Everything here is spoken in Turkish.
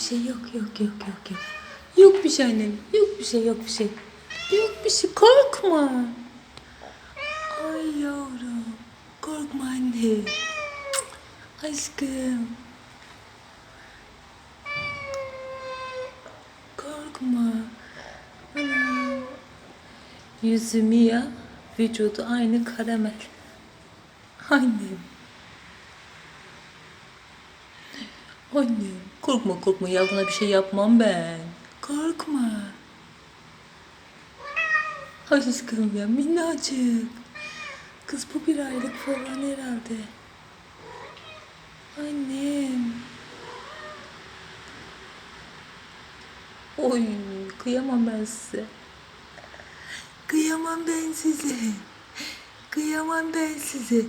şey yok yok yok yok yok. Yok bir şey annem. Yok bir şey yok bir şey. Yok bir şey korkma. Ay yavrum. Korkma anne. Aşkım. Korkma. Anam. Yüzü Mia, vücudu aynı karamel. Annem. Annem korkma korkma yavruna bir şey yapmam ben. Korkma. Aşkım ya minnacık. Kız bu bir aylık falan herhalde. Annem. Oy kıyamam ben size. Kıyamam ben size. Kıyamam ben size.